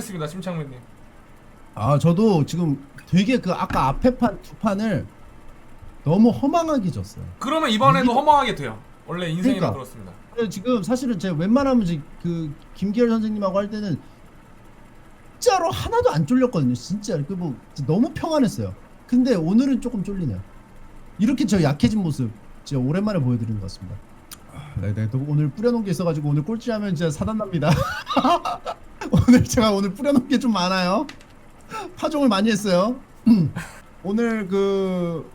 하겠습니다, 심창민님. 아 저도 지금 되게 그 아까 앞에 판 두 판을 너무 허망하게 졌어요. 그러면 이번에도 이게- 허망하게 돼요. 원래 인생이란 그러니까. 그렇습니다. 그래서 지금 사실은 제가 웬만하면 지- 그 김기열 선생님하고 할 때는 진짜로 하나도 안 쫄렸거든요. 진짜 그뭐 너무 평안했어요. 근데 오늘은 조금 쫄리네요. 이렇게 저 약해진 모습 진짜 오랜만에 보여드리는 것 같습니다. 아, 네네 또 오늘 뿌려놓은 게 있어가지고 오늘 꼴찌하면 진짜 사단 납니다. 오늘 제가 오늘 뿌려놓은 게 좀 많아요. 파종을 많이 했어요. 오늘 그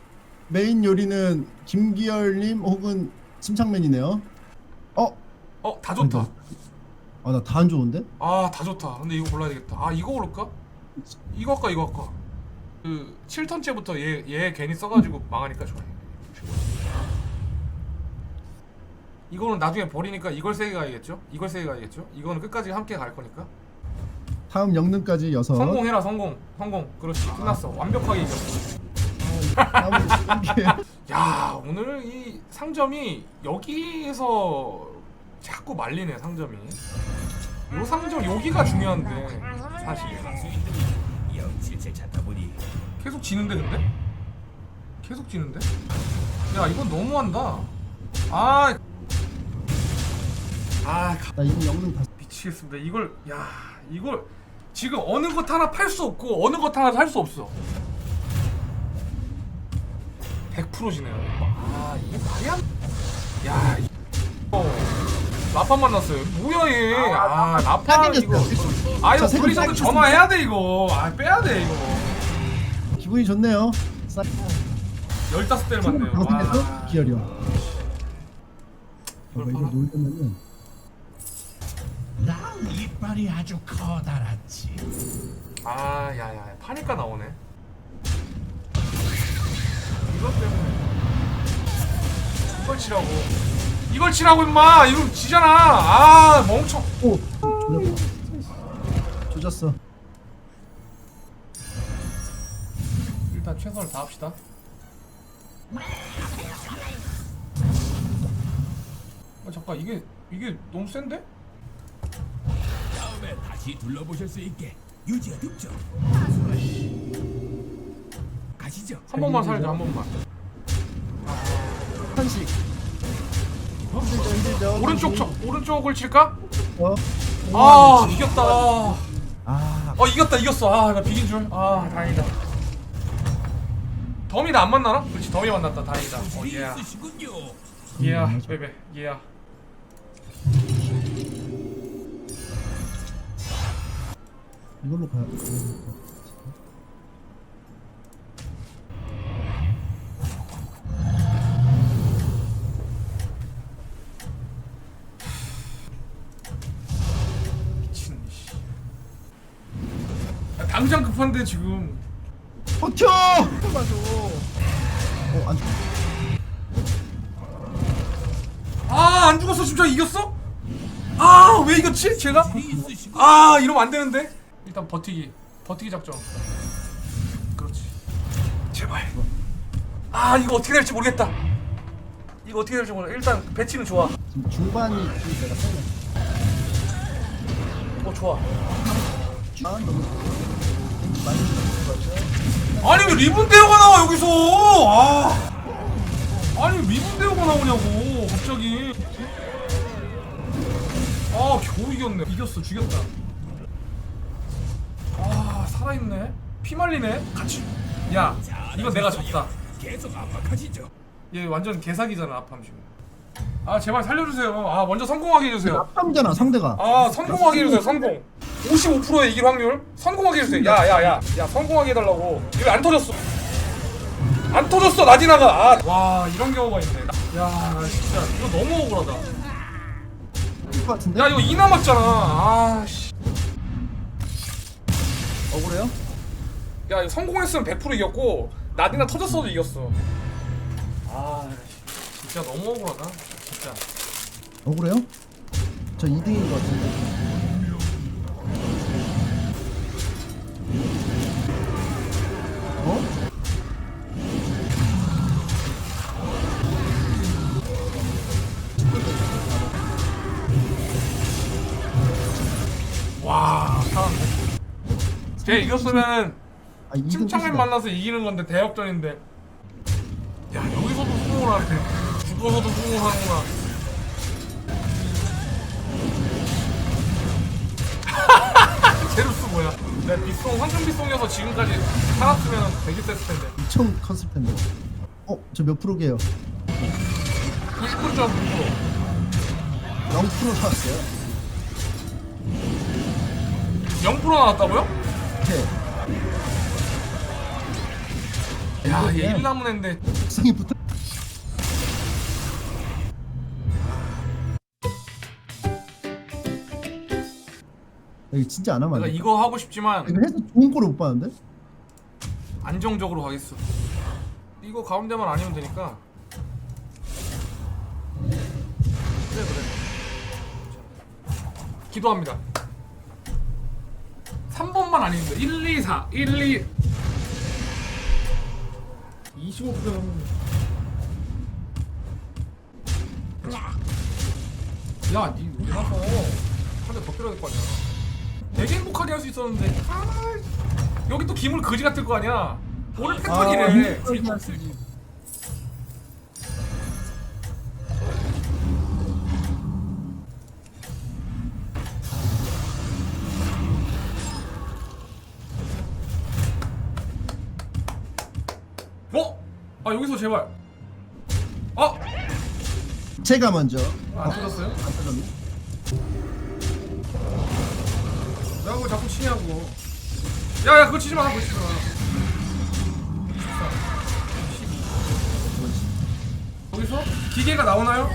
메인 요리는 김기열님 혹은 심창맨이네요. 어? 어, 다 좋다. 아 나 다 안 좋은데? 아, 다 좋다. 근데 이거 골라야 되겠다. 아, 이거 고를까? 이거 할까, 이거 할까? 그 7턴째부터 얘, 얘 괜히 써가지고 망하니까 좋아. 이거는 나중에 버리니까 이걸 세게 가야겠죠? 이걸 세게 가야겠죠? 이거는 끝까지 함께 갈 거니까. 다음 영능까지 여섯. 성공해라, 성공. 성공. 그렇지. 끝났어. 완벽하게 이겼어. 야, 오늘 이 상점이 여기에서 자꾸 말리네, 상점이. 요 상점 여기가 중요한데 사실 영칠체 찾다 보니 계속 지는데 근데? 계속 지는데? 야 이건 너무한다 아, 아 가- 나 이미 영능 다. 미치겠습니다 이걸 야 이걸 지금 어느 것 하나 팔 수 없고 어느 것 하나 살 수 없어 100% 지네요 아 이게 말이 안... 야 이거 라파 만났어요 뭐야 얘 아 라파 하긴 이거 됐어요. 아 이거 자, 세금 따겠습니다. 전화해야 돼 이거 아 빼야 돼 이거 기분이 좋네요. 싹. 15대를 맞네요 방송에서 와. 기열이 형. 이걸 이거? 놀면은 난 이빨이 아주 커다랗지 아, 야 야, 파니까 나오네. 이것 때문에 이걸 치라고. 이걸 치라고 임마. 이거 지잖아. 아, 멍청. 오 조졌어. 조졌어. 일단 최선을 다합시다. 아, 잠깐 이게 이게 너무 센데? 다시 둘러보실 수 있게 유지해 둡죠 가시죠 한 번만 살자, 한 번만. 한식. 힘들죠 힘들죠. 오른쪽 쳐, 오른쪽을 칠까? 어. 아, 이겼다. 아 어, 이겼다, 이겼어. 아, 나 비긴 줄. 아, 다행이다. 덤이나 안 만나나? 그렇지, 덤이 만났다. 다행이다. 어, 이 예. 예야. 베베, 예야. 이걸로 가야. 미친 씨. 아, 당장 급한데 지금. 버텨. 맞아. 어안 아, 안 죽었어. 진짜 이겼어? 아, 왜 이겼지? 제가? 아, 이러면 안 되는데. 일단 버티기. 버티기 작전. 그렇지. 제발. 아, 이거 어떻게 될지 모르겠다. 이거 어떻게 될지 모르겠다. 일단 배치는 좋아. 지금 중반이 내가 세네. 어, 좋아. 아 너무 많이 죽었죠. 아니 왜 리본 대우가 나와 여기서? 아. 아니 왜 리본 대우가 나오냐고 갑자기. 아 겨우 이겼네. 이겼어 죽였다. 아 살아있네. 피 말리네. 같이. 야 이건 내가 졌다. 계속 압박하시죠 얘 완전 개사기잖아 아팜 지금. 아 제발 살려주세요. 아 먼저 성공하게 해주세요. 합함이잖아 상대가. 아 성공하게 해주세요 성공 55%의 이길 확률 성공하게 해주세요 야야야 야 성공하게 해달라고 이거 안 터졌어 안 터졌어 나디나가 아, 와 이런 경우가 있네 야 진짜 이거 너무 억울하다 것 같은데? 야 이거 이 남았잖아 아씨 억울해요? 야 이거 성공했으면 100% 이겼고 나디나 터졌어도 이겼어 아 진짜 너무 억울하다 진짜 억울해요? 저 2등인 것 같은데. 어? 와 상한 데. 쟤 이겼으면은 아, 이등 침착맨 끝이다. 만나서 이기는 건데 대역전인데. 야 여기서도 수긍을 하네. 죽어서도 수긍을 하는구나. 제루스 뭐야? 내가 빗송 황금 빗송이어서 지금까지 살았으면 되게 셌을 텐데. 엄청 컸을 텐데. 어, 저 몇 프로게요? 99.9%. 0% 나왔어요. 0% 나왔다고요? 네. 야, 얘 1남은 애인데 성이 붙어. 여기 진짜 안 하면 안 내가 돼. 이거 하고 싶지만 이거 해서 좋은 꼴을 못 봤는데? 안정적으로 가겠어. 이거 가운데만 아니면 되니까. 그래 그래. 기도합니다. 3번만 아니면 돼. 1, 2, 4. 1, 2. 25%면 야, 니왜 나서 한대 더 때려야 될거 아니야. 되게 행복하게 할 수 있었는데. 아, 여기 또 기물 거지 같을 거 아니야. 오늘 패턴이네. 아, 여기서 제발. 어? 제가 먼저. 안 터졌어요? 안 터졌네. 그거 자꾸 치냐고. 야 야 그거 치지 마. 그거 치지 마. 24, 12. 거기서 기계가 나오나요?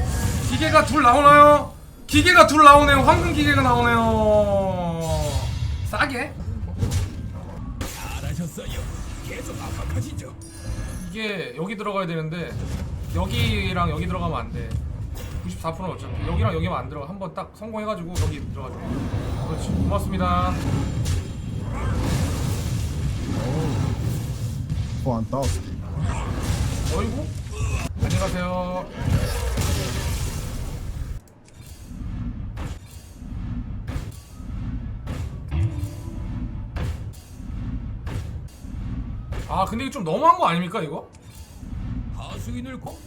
기계가 둘 나오나요? 기계가 둘 나오네요. 황금 기계가 나오네요. 싸게? 잘하셨어요. 계속 압박하시죠. 이게 여기 들어가야 되는데 여기랑 여기 들어가면 안 돼. 94%는 어차피 여기랑 여기만 안 들어가. 한번 딱 성공해가지고 여기 들어가죠. 그렇지. 고맙습니다. 안 따왔어. 어이구. 안녕하세요. 아 근데 이거 좀 너무한 거 아닙니까 이거? 하수인을 꼭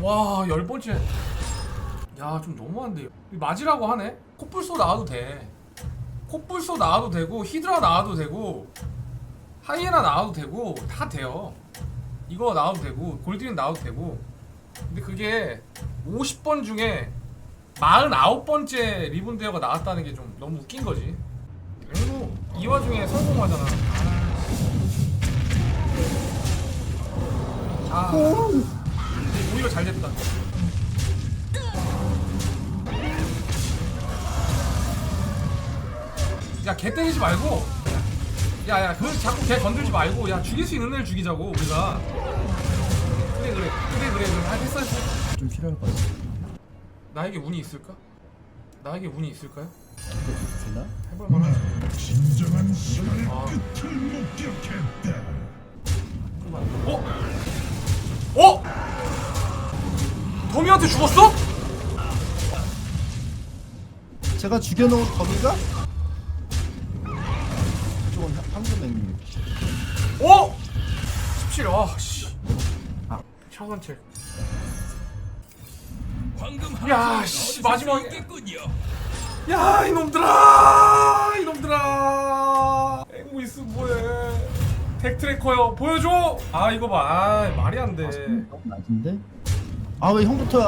와, 열 번째. 야, 좀 너무한데요. 맞으라고 하네. 코뿔소 나와도 돼. 코뿔소 나와도 되고, 히드라 나와도 되고, 하이에나 나와도 되고, 다 돼요. 이거 나와도 되고, 골드린 나와도 되고. 근데 그게 50번 중에 49번째 리본 대어가 나왔다는 게 좀 너무 웃긴 거지. 이 와중에 성공하잖아. 아. 아. 오히려 잘 됐다. 야, 개 때리지 말고. 야, 야, 그 자꾸 개 건들지 말고. 야, 죽일 수 있는 애를 죽이자고, 우리가. 그래, 그래. 그래, 그래. 그래. 아, 됐어, 됐어. 좀 필요할 것 같아. 나에게 운이 있을까? 나에게 운이 있을까요? 되나? 해볼만 하지. 진정한 시간의 아. 끝을 목격했다. 어? 어? 도미한테 죽었어? 제가 죽여놓은 거미가 저건 황금맹님. 어? 17. 아, 씨. 아. 차선책. 야, 씨, 마지막에. 야 이놈들아! 이놈들아! 앵무이스 뭐해? 덱트래커요 보여줘! 아 이거 봐 아 말이 안돼. 아, 너무 낮은데? 아 왜 형부터야?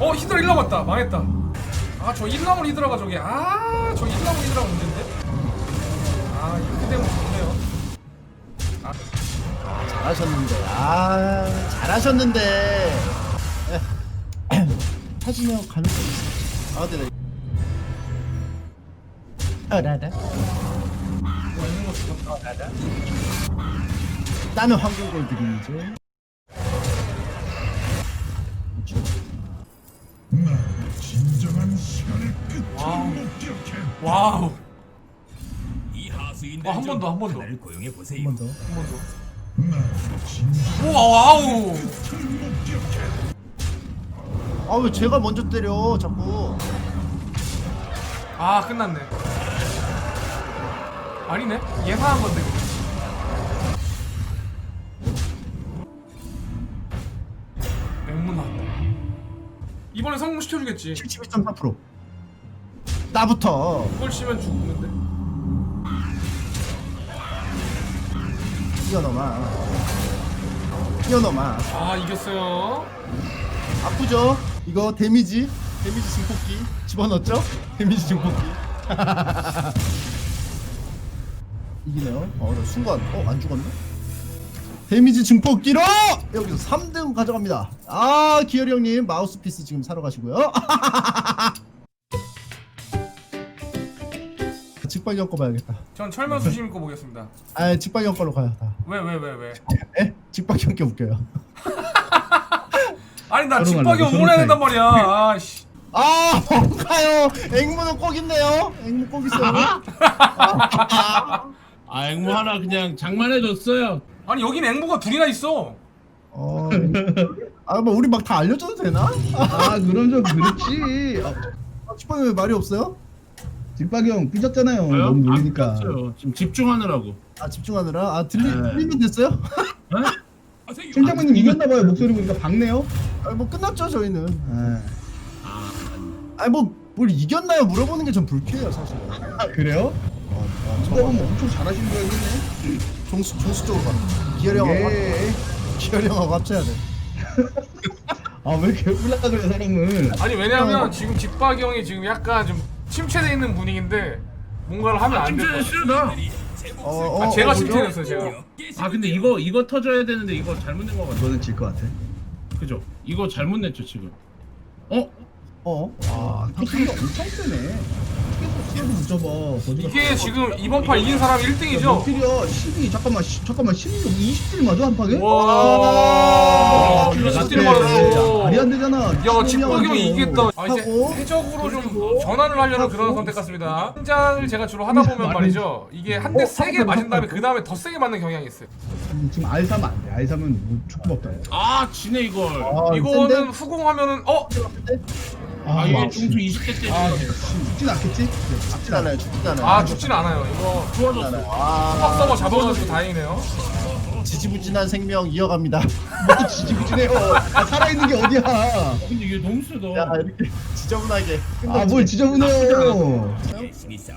어 히드라 1 남았다. 망했다. 아저 1남은 히드라가 저기 아저 1남은 히드라가 문제인데? 아 이렇게 되면 좋네요 잘하셨는데. 아 잘하셨는데. 에, 터지면 가능성 있어. 아 근데 나. 어 나다. 거 어. 나는 황금 골드이지. 나 진정한 시간의 끝을 와우. 와우 이 하수인들 어, 한번 더, 한번 더. 하나를 고용해 보세요. 한번 더. 한 번 더. 나 진정한 우와 와우. 아 왜 제가 먼저 때려 자꾸. 아 끝났네. 아니네? 예상한 건데 맹문 나왔다 이번에 성공시켜주겠지. 72.4% 나부터. 이걸 치면 죽는데 뛰어넘어. 뛰어넘어. 아 이겼어요. 아프죠? 이거 데미지? 데미지 증폭기. 집어넣었죠? 데미지 증폭기. 이기네요. 어 순간. 어 안 죽었네? 데미지 증폭기로! 여기서 3등 가져갑니다. 아 기열이 형님 마우스피스 지금 사러 가시고요 직방이 형거 봐야겠다. 전 철면 수심 거 보겠습니다. 아 직방이 형 걸로 가요 다. 왜 왜 왜 왜, 에? 직방이 형께 웃겨요. 아니 나 집박이 말고 응원해야? 서로 된단 말이야. 아씨. 아 뭔가요? 앵무는 꼭 있네요. 앵무 꼭 있어요. 아 앵무 하나 그냥 장만해줬어요. 아니 여긴 앵무가 둘이나 있어. 어, 아, 뭐 우리 막 다 알려줘도 되나? 아 그럼 좀 그렇지. 아, 축방이 왜 말이 없어요? 뒷박이 형 삐졌잖아요 저요? 너무 놀리니까 안 떴어요. 지금 집중하느라고. 아 집중하느라 아 들리 네. 들리면 됐어요? 팀장님 이겼나봐요 목소리 보니까 박네요 아 뭐 끝났죠 저희는. 아, 아, 아니 뭐뭘 이겼나요 물어보는 게전 불쾌해요 사실. 아 그래요? 어, 어, 누가 보면 엄청 잘하시는 거 알겠네 종수 종수 쪽으로 가. 기열이 형하고 예. 합- 기열이 형하고 합쳐야 돼. 아왜 이렇게 올라 그래 사람을 아니 왜냐면 지금 집박이 형이 지금 약간 좀 침체돼 있는 분위기인데 뭔가를 하면 안될것 같아 침체했어요 나. 어, 어, 아, 제가 어, 뭐죠? 침체됐어요 제가 아 근데 이거 이거 터져야 되는데 이거 잘못된 거 같아. 너는 질 것 같아 그죠? 이거 잘못 냈죠 지금. 어? 어? 아 탑승이 엄청 세네 잡아 거지가 이게 지금 이번 판 이긴 사람이 1등이죠? 필이야? 12 잠깐만 시, 잠깐만 16 20딜 맞아 한 판에? 와. 아, 이거 맞네. 스틸 맞았어 말이 안 되잖아. 야 집박이 형이 이기겠다. 아 이제 하고, 해적으로 좀 전환을 하려는 그런. 선택 같습니다. 승장을 제가 주로 하다 보면 말이죠. 이게 한대 세게 맞은 다음에 그 다음에 더 세게 맞는 경향이 있어요. 지금 R3 안 돼. R3은 뭐 축구 없다 아 지네 이걸. 아, 이거는? 후공하면은 어? 아 이게 와, 중수 20대 때. 아 죽진 않겠지? 죽진 않아요 죽진 않아요. 아 죽진 않아요 이거 좋아졌어. 아, 수박 서버 잡아가지고 다행이네요 지지부진한 생명 이어갑니다. 뭐또 지지부진해요 아, 살아있는 게 어디야 근데 이게 너무 세다. 야 이렇게 지저분하게. 아 뭘 지저분해요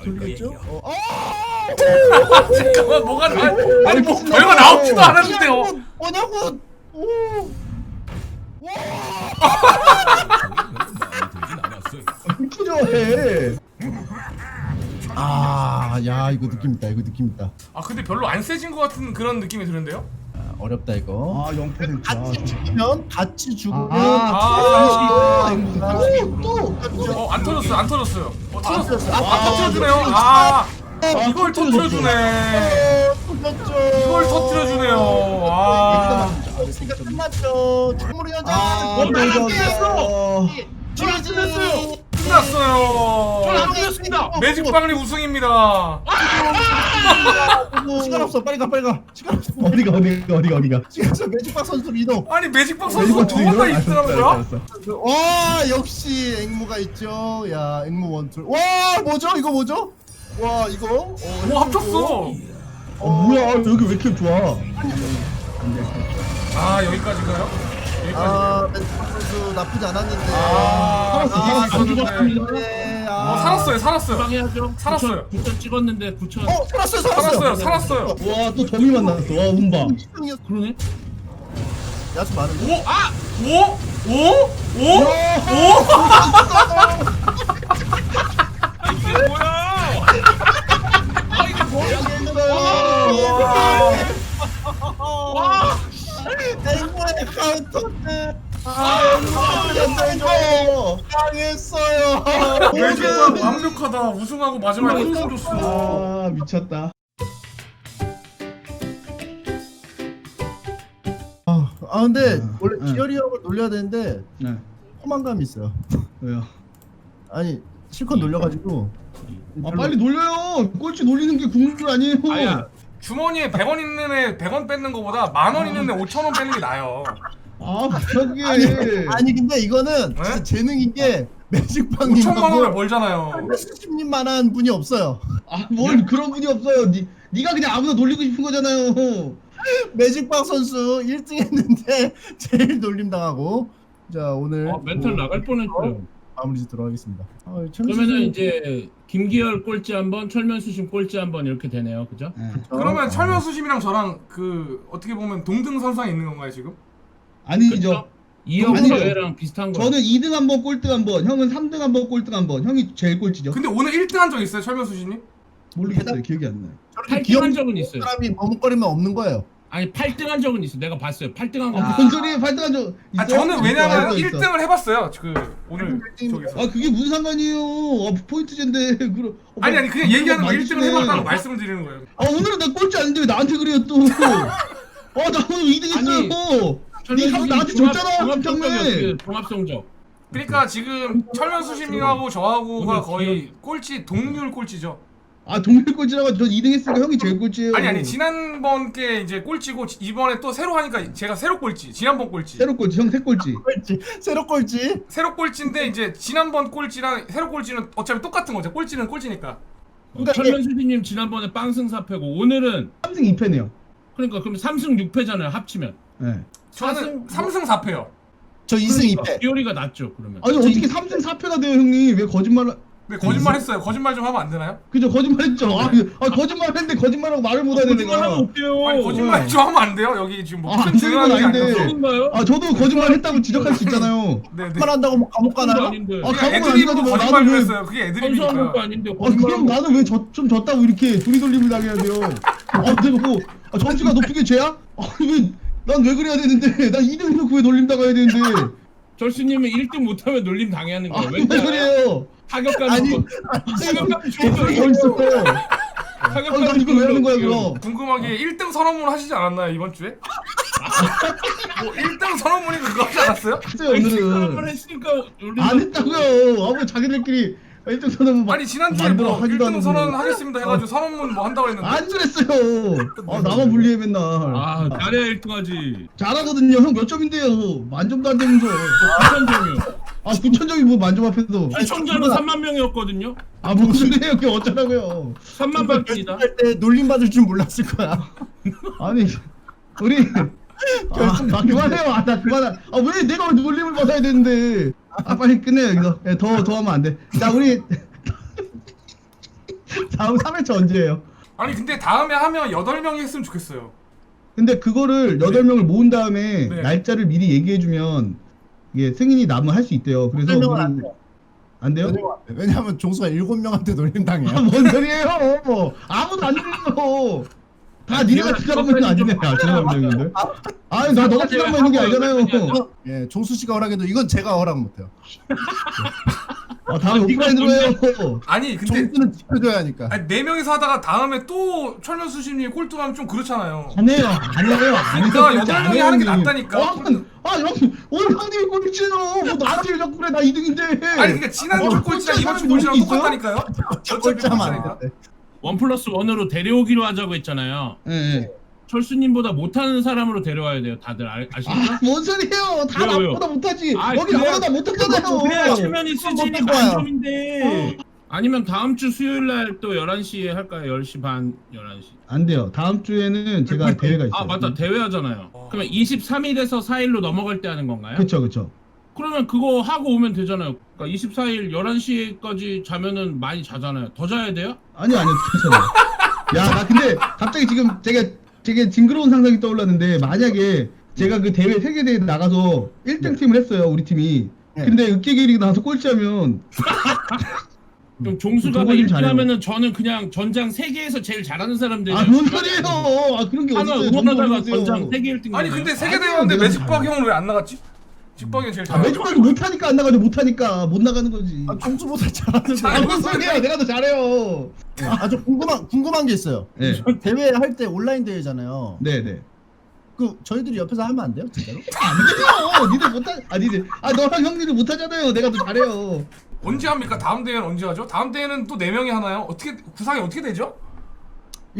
돌리겠죠? 어, 잠깐만 뭐가 나 아니 뭐 별거 나오지도 않았는데요 뭐냐고? 오. 마 음에 들진 않았어요. 그렇게 좋아해 아, 야 이거 느낌 있다. 이거 느낌 있다. 아 근데 별로 안 세진 것 같은 그런 느낌이 드는데요? 아, 어렵다 이거. 아 0%. 같이 죽으면 같이 죽으면 아, 아. 또, 또. 어안 터졌어요 안 터졌어요 어 터졌어. 아, 아, 터트려주네요 아 아, 이걸. 터트려주네. 이걸 터트려주네요 아 이거 끝났죠. 주무리 여자. 아, 어, 나랑 또 틀렸어. 저안 끝났어요. 끝났어요 안 틀렸습니다. 매직방리 우승입니다 시간 없어. 빨리 가 빨리 가. 시간 없어. 어디가 어디가 어디가 어디가. 시간 없어. 매직박 선수로 이동. 아니 매직박 선수가 두번다 알았어, 있더라고요. 와 역시 앵무가 있죠. 야 앵무 원툴. 와 뭐죠? 이거 뭐죠? 와 이거. 어, 오 합쳤어 어 뭐야 여기 왜 이렇게 좋아? 아 여기까지인가요? 아 매직박 선수 나쁘지 않았는데. 아, 살았어, 아, 살았어. 이거는- 네, 어, 아. 살았어요 살았어요 해야죠. 살았어요. 9천 찍었는데 9천. 어 살았어요 살았어요. 살았어요 살았어요 와 또 점이 만났어. 와 운바. 그러네. 야수 많은데. 오! 아! 오! 오! 오! 오! 이게 뭐야? 와. 앵무의 카운터인데. 아 앵무 당했어요. 매직박 완벽하다 우승하고 마지막에 우승 줬어 아 미쳤다. 아, 아 근데 응, 원래 응. 기열이 형을 놀려야 되는데 네. 포만감이 있어요. 왜요? 아니 실컷 놀려가지고 아 빨리 놀려요. 꼴찌 놀리는 게 국룰 아니에요. 아야 주머니에 100원 있는 애 100원 뺏는 거보다 만 원 있는 애 5천 원 뺏는 게 나아요 아 저기 아니 아니 근데 이거는 네? 진짜 재능인 게 5천만 원을 벌잖아요. 수십님만한 분이 없어요. 아뭘 그런 분이 없어요 니, 니가 그냥 아무나 놀리고 싶은 거잖아요 매직빵 선수 1등 했는데 제일 놀림 당하고 자 오늘 어, 멘탈 뭐 나갈 뻔했어요. 마무리 짓도록 하겠습니다. 아, 그러면은 이제 김기열 꼴찌 한 번, 철면수심 꼴찌 한번 이렇게 되네요, 그죠? 네. 그러면 철면 수심이랑 저랑 그 어떻게 보면 동등 선상에 있는 건가요 지금? 아니죠 그죠? 이형 아니죠. 대회랑 비슷한 거. 저는 2등 한 번 꼴등 한 번 형은 3등 한 번 꼴등 한 번 형이 제일 꼴찌죠 근데 오늘 1등 한 적 있어요 철면 수심님? 모르겠어요 기억이 안 나요 저렇게 8등 귀여운 한 적은 있어요. 사람이 머뭇거리면 없는 거예요. 아니 8등 한 적은 있어. 내가 봤어요. 8등 한 거. 아. 뭔 소리예요 8등 한 적 아 저는 왜냐면 알고 있어. 1등을 해봤어요 그 오늘. 저기서 아 그게 무슨 상관이에요 어, 포인트제인데 그럼 어, 아니 아니 그냥 얘기하는 거 1등을 많으시네. 해봤다고 말씀을 드리는 거예요 아 오늘은 나 꼴찌 아닌데 왜 나한테 그래요 또 어, 나 오늘 2등 했어요 니가 나한테 줬잖아 김창래 어떻게 종합 성적. 그러니까 지금 철면수심님하고 저하고가 거의 꼴찌 동률 꼴찌죠 아 동일 꼴찌라고 전 2등 했으니까 형이 제일 꼴찌예요 아니 아니 지난번 게 이제 꼴찌고 지- 이번에 또 새로 하니까 제가 새로 꼴찌 지난번 꼴찌 새로 꼴찌 형새 꼴찌 꼴찌 새로 꼴찌. 새로 꼴찌인데 이제 지난번 꼴찌랑 새로 꼴찌는 어차피 똑같은 거죠 꼴찌는 꼴찌니까 그러니까 철면수심님 지난번에 빵승 4패고 오늘은 3승 2패네요 그러니까 그럼 3승 6패잖아요. 합치면. 네. 저는 사승- 3승 4패요 저 2승 2패. 기열이가 낫죠. 그러면. 아니 어떻게 3승 4패가 돼요 형님 왜 거짓말을 네 거짓말 했어요 거짓말 좀 하면 안 되나요? 그죠 거짓말했죠 아, 아 거짓말 했는데 거짓말하고 말을 못해야 되는 거짓말 하면 거야 어때요? 아니 거짓말 좀 하면 안 돼요 여기 지금 뭐 아, 큰안 되는 건 중요한 게 아닌데. 아니어서 아닌가요? 아 저도 거짓말했다고 지적할 수 있잖아요 네 네 말한다고 뭐 감옥 가나요? 아닌데. 아, 가면 애드립으로 아니가지고 거짓말 나는 왜- 그랬어요 그게 애드립이니까 것도 아닌데 아 그럼 거짓말하고 나는 왜좀 졌다고 이렇게 도리돌림을 당해야 돼요 아 내가 뭐 아, 점수가 높은 게 죄야? 아왜난 왜 그래야 되는데 난 2등 해놓고 왜 놀림 당해야 되는데 절수님은 1등 못하면 놀림 당해하는 아 거예요. 무슨 왠지 소리예요 타격감이 아니, 뭐- 타격감이 좋은 더 거예요. 있어 아, 타격감이 난 이거 왜 하는 거야 그럼 궁금하게 1등 선언문 하시지 않았나요 이번 주에? 뭐 1등 선언문이 그거 하지 않았어요? 했어요 오늘은 했으니까 놀림 안 했다고요 아뭐 자기들끼리 1등 선언 막 아니 지난주에 만들어 뭐 하지도 1등 않은 선언 거. 하겠습니다 해가지고 선언문 뭐 한다고 했는데 안 그랬어요 아 나만 불리해 맨날 아 잘해야 1등하지. 잘하거든요 형 몇 점인데요 만 점도 안 되면서 9천점이요. 아 9천점이 뭐 만점 앞에서 시청자는 3만 명이었거든요. 아 무슨 소리예요 그게 어쩌라고요 3만 밖입니다. 할때 놀림 받을 줄 몰랐을 거야. 아니 우리 아, 나 그만해요 아, 나 그만 아왜 내가 왜 놀림을 받아야 되는데 아 빨리 끝내요 여기서 예, 더, 더 하면 안돼자 우리 다음 3회차 언제예요? 아니 근데 다음에 하면 8명이 했으면 좋겠어요 근데 그거를 8명을 모은 다음에 네. 날짜를 미리 얘기해주면 이게 승인이 나면 할 수 있대요 그래서 여덟 명은 안 우리- 돼요. 안 돼요? 왜냐하면 종수가 7명한테 놀림 당해요. 아, 뭔 소리예요? 아무도 안 들려. 다 니네가 지각하면 있는 아니네. 아, 죄송합니다, 아니, 나 너가 지각하면 있는 게 아니잖아요. 예, 종수 씨가 허락해도 이건 제가 허락 못해요. 아, 다음에 오프라인으로 해요. 아니 근데 종수는 지켜줘야 하니까. 아니 4명이서 하다가 다음에 또 철면수심님 꼴등하면 좀 그렇잖아요 안 해요. 안 해요. 안 해요. 그러니까 여덟 안 명이 하는 게. 낫다니까. 아, 아, 형, 오늘 형님이 꼴찌죠. 뭐 나한테 왜 자꾸 그래. 나 2등인데. 아니 그러니까 지난주 어, 꼴찌랑 이번 주 꼴찌 꼴찌랑 있어요? 똑같다니까요 어차피 꼴찌니까 안 돼. 원 플러스 원으로 데려오기로 하자고 했잖아요. 예, 예. 철수님보다 못하는 사람으로 데려와야 돼요. 다들 아, 아시죠? 아, 뭔 소리예요. 다 왜요, 왜요? 나보다 못하지. 아, 여기 그래야- 나보다 못하잖아요. 그래야 체면이 수준이 못 바꿔요. 만점인데. 아니면 다음 주 수요일 날 또 11시에 할까요? 10시 반, 11시. 안 돼요. 다음 주에는 제가 대회가 있어요. 아, 맞다. 대회 하잖아요. 그러면 23일에서 4일로 넘어갈 때 하는 건가요? 그쵸, 그쵸. 그러면 그거 하고 오면 되잖아요. 그러니까 24일 11시까지 자면은 많이 자잖아요. 더 자야 돼요? 아니요 아니요 괜찮아요 야나 근데 갑자기 지금 제가 되게 징그러운 상상이 떠올랐는데 만약에 제가 그 대회 세계 대회 나가서 1등 팀을 했어요 우리 팀이 네. 근데 으깨길이 나와서 꼴찌하면 그럼 종수가 저거 좀 1등 잘해요. 하면은 저는 그냥 전장 세계에서 제일 잘하는 사람 되죠. 아뭔 소리예요 아 그런 게 하나 어딨어요 응원하다가 전장 세계 1등. 아니 근데 세계대회인데 매직박. 형은 왜 안 나갔지? 직박이 제일 아 잘해 매주까지 못하니까 안 나가죠 못하니까 못 나가는 거지 아, 잘하는데. 아뭔 소리예요 내가 더 잘해요 아, 저 궁금한 궁금한 게 있어요. 네 대회 할 때 온라인 대회잖아요. 네 네 그 저희들이 옆에서 하면 안 돼요, 진짜로? 안 돼요 니들 못하 아 니들 아 너랑 형님들 못하잖아요 내가 더 잘해요 언제 합니까? 다음 대회는 언제 하죠? 다음 대회는 또 4명이 하나요? 어떻게 구상이 어떻게 되죠?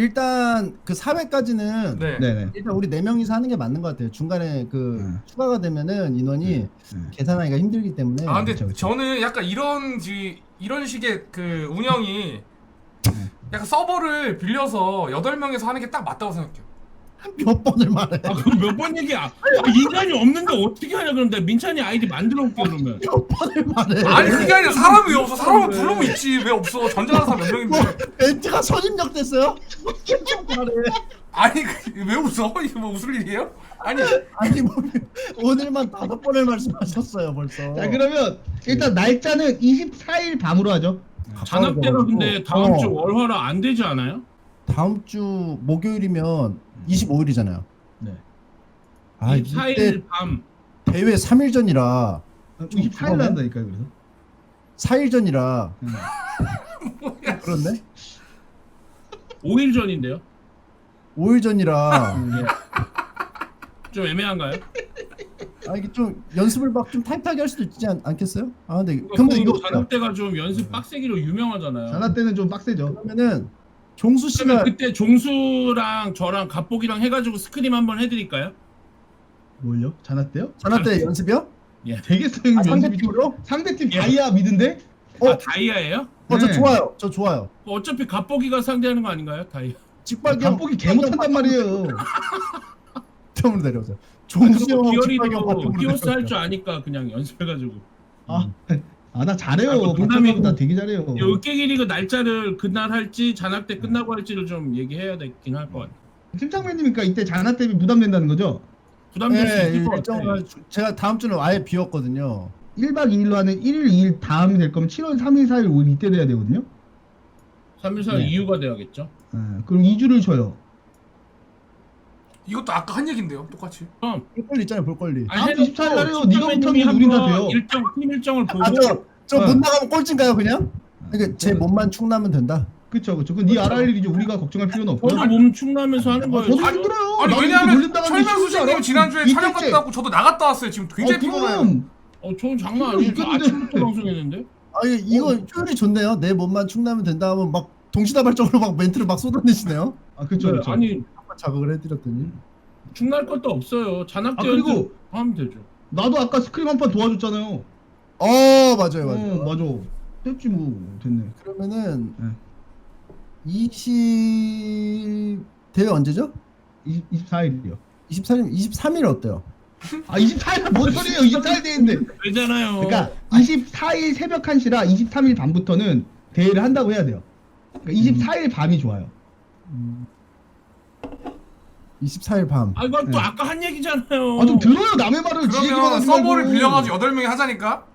일단 그 4회까지는 네. 네네. 일단 우리 네 명이서 하는 게 맞는 것 같아요. 중간에 그 음. 추가가 되면은 인원이 음. 계산하기가 힘들기 때문에 아 근데 그쵸, 그쵸. 저는 약간 이런 지- 이런 식의 그 운영이 네. 약간 서버를 빌려서 8명에서 하는 게 딱 맞다고 생각해요. 몇 번을 말해. 아 그럼 몇 번 얘기야? 아, 인간이 없는데 어떻게 하냐 그런데 민찬이 아이디 만들어 올게 그러면. 몇 번을 말해. 아니 그게 아니라 사람이 왜 없어? 사람은 부르면 있지 왜 없어? 전자하는 사람 몇 명인데 멘트가 선입력 됐어요? 말해. 아니 그- 왜 웃어? 이거 뭐 웃을 일이에요? 아니 아니 뭐 오늘만 다섯 번을 말씀하셨어요 벌써. 자 그러면 일단 날짜는 24일 밤으로 하죠. 잔압대가 근데 다음 어. 주 월화라 안 되지 않아요? 다음 주 목요일이면 25일이잖아요. 네. 아 24일 이때 밤. 대회 3일 전이라 24일 한다니까요 그래서. 4일 전이라 뭐야? 그렇네. 5일 전인데요. 5일 전이라 좀 애매한가요? 아 이게 좀 연습을 막 좀 타이트하게 할 수도 있지 않, 않겠어요? 아 근데 그러니까 근데 그 이거 잔압대가 좀 연습 빡세기로 유명하잖아요. 자나 때는 좀 빡세죠. 그러면은 종수 그러면 씨가 그때 종수랑 저랑 갑복이랑 해가지고 스크림 한번 해드릴까요? 뭘요? 자나 때요? 자나 때 연습이요? 되겠어요 아, 형님 상대 연습이 좀- 팀으로? 상대팀 예. 다이아 미드인데? 어? 아 다이아예요? 어 저 네. 좋아요. 저 좋아요. 어차피 갑복이가 상대하는 거 아닌가요? 다이아. 직박이 간폭이 개 못한단 말이에요. 바텀으로 내려오세요. 종수 형 직박이 형 기어리도 바텀으로 히오스 할 내려오세요. 줄 아니까 그냥 연습해가지고. 아, 아 나 잘해요. 아, 그 농담이고. 나 되게 잘해요. 이 으깨기 리그 날짜를 그날 할지 잔압대 끝나고 할지를 좀 얘기해야 되긴 할 것 같아요. 팀장맨님이니까 이때 자나 때문에 부담된다는 거죠? 부담될 수 네, 있을 것 같아요. 일정을 주- 제가 다음 주는 아예 비웠거든요. 1박 2일로 하는 1일 2일 다음이 될 거면 7월 3일 4일 5일 이때 돼야 되거든요. 3일사 네. 이유가 돼야겠죠. 아, 그럼 2주를 쉬어요. 이것도 아까 한 얘긴데요. 똑같이. 그럼 볼거리 있잖아요, 볼거리. 아니, 다음 주 해놓고 14일 날에요. 팀장님이 네가 못하면 우린 다 돼요. 일정 팀 일정을 보고 아, 저, 저못 어. 나가면 꼴찌인가요, 그냥? 그러니까 제 몸만 축나면 된다. 그쵸, 그쵸. 그건 네 알아야 일이죠. 우리가 걱정할 필요는 없고요. 저도 몸 축나면서 하는 아, 거예요. 저도 지금. 힘들어요. 아니 쉽지 않아. 수신님 지난주에. 촬영 갔다 왔고 저도 나갔다 왔어요. 지금 굉장히 어, 피곤해요. 어, 저는 장난 아니에요. 저. 아침부터 방송했는데. 아, 이거, 이거 효율이 좋네요. 내 몸만 축나면 된다 하면 막 동시다발적으로 막 멘트를 막 쏟아내시네요. 아, 그쵸, 네, 그쵸. 아니 자극을 해드렸더니. 축날 것도 없어요. 아, 그리고 연습 하면 되죠. 나도 아까 스크림 한 판 도와줬잖아요. 어, 맞아요, 맞아요. 어, 맞아. 됐지 뭐. 됐네. 그러면은 네. 20 대회 언제죠? 20, 24일이요. 23일 23일 어때요? 아, 24일 뭔 소리예요? 24일 되는데. 되잖아요. 그러니까 24일 새벽 1시라 23일 밤부터는 대회를 한다고 해야 돼요. 그러니까 24일 밤이 좋아요. 24일 밤. 아 이건 또 네. 아까 한 얘기잖아요. 아, 좀 들어요. 남의 말을 지 그러면 서버를 말고. 빌려가지고 8명이 하자니까?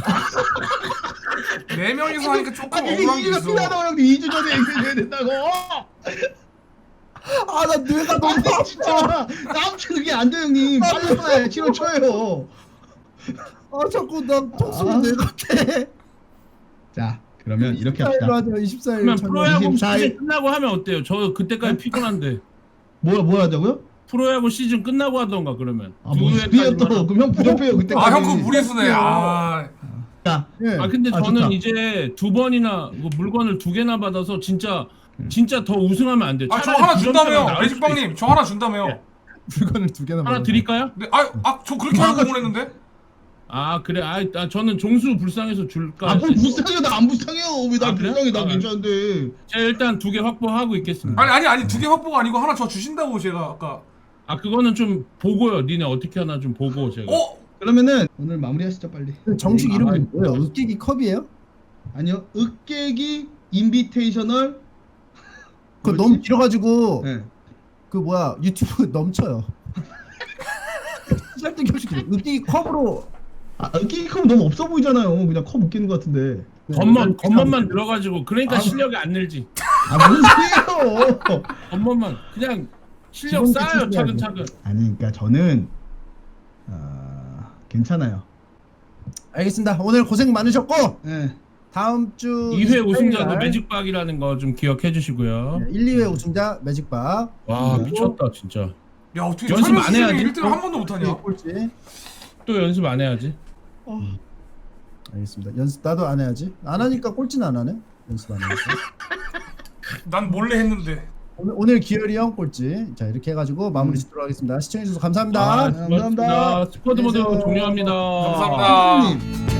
4명이서 하니까 조금 아니, 이게 억울한 게 2주가 있어. 필요하다고 형님 2주 전에 얘기해야 된다고. 아, 나 뇌가 너무 아니 진짜 다음 주 그게 안 돼요 형님. 빨리 빨리 7월 초에요. 아, 자꾸 나 통수가 아. 뇌 같아. 자 그러면 이렇게 24일로 합시다. 하죠. 24일. 그러면 프로야구 24일. 시즌 끝나고 하면 어때요? 저 그때까지 피곤한데 뭐, 뭐 하자고요? 프로야구 시즌 끝나고 하던가 그러면. 아, 뭔 소리야 또. 그럼 형 부족해요 그때. 아, 형 그거 무리수네. 아, 자, 예. 아 근데 아, 저는 좋다. 이제 두 번이나 뭐 물건을 두 개나 받아서 진짜 진짜 더 우승하면 안 돼요. 아, 저 차라리 하나 두 준다며요. 나을 수도 매직빵님, 저 하나 준다며요. 예. 물건을 두 개나 하나 먹었네. 드릴까요? 네, 아, 아, 저 그렇게 하고 응원했는데? 아 그래 아, 아 저는 종수 불쌍해서 줄까 아, 뭘 했어요. 불쌍해 나 안 불쌍해요. 왜 나 아, 그래요? 불쌍해 나 아, 괜찮은데. 제가 일단 두 개 확보하고 있겠습니다. 아니, 아니, 아니, 두 개 확보가 아니고 하나 저 주신다고 제가 아까. 아 그거는 좀 보고요. 니네 어떻게 하나 좀 보고 제가. 어? 그러면은 오늘 마무리하시죠 빨리. 그 정식 아, 이름이. 뭐예요? 으깨기 컵이에요? 아니요, 으깨기 인비테이셔널. 그거 뭐지? 너무 길어가지고 네. 그 뭐야 유튜브 넘쳐요. 없이 길어. 으깨기 컵으로 아, 으깨기 컵 너무 없어 보이잖아요. 그냥 컵 웃기는 것 같은데. 겉멋 겉멋만 들어가지고 그러니까 아, 실력이 안 늘지. 아, 무슨 소리예요? 겉멋만 그냥 실력 기본 쌓아요 차근차근. 아니, 그러니까 저는 아, 괜찮아요. 알겠습니다. 오늘 고생 많으셨고 네. 다음 주 2회 28일 우승자도 날 매직박이라는 거 좀 기억해 주시고요. 1, 2회 우승자 매직박 와 그리고 미쳤다 진짜. 야, 어떻게 연습 안 해야지? 수준이 1등을 한 번도 못하냐? 꼴찌. 또 연습 안 해야지. 알겠습니다. 연습 나도 안 해야지. 안 하니까 꼴찌는 안 하네. 연습 안 하니까. 난 몰래 했는데. 오늘, 오늘 기열이 형 꼴찌. 자 이렇게 해가지고 마무리 짓도록 하겠습니다. 시청해주셔서 감사합니다. 아, 감사합니다. 스쿼드 모드. 종료합니다. 감사합니다. 님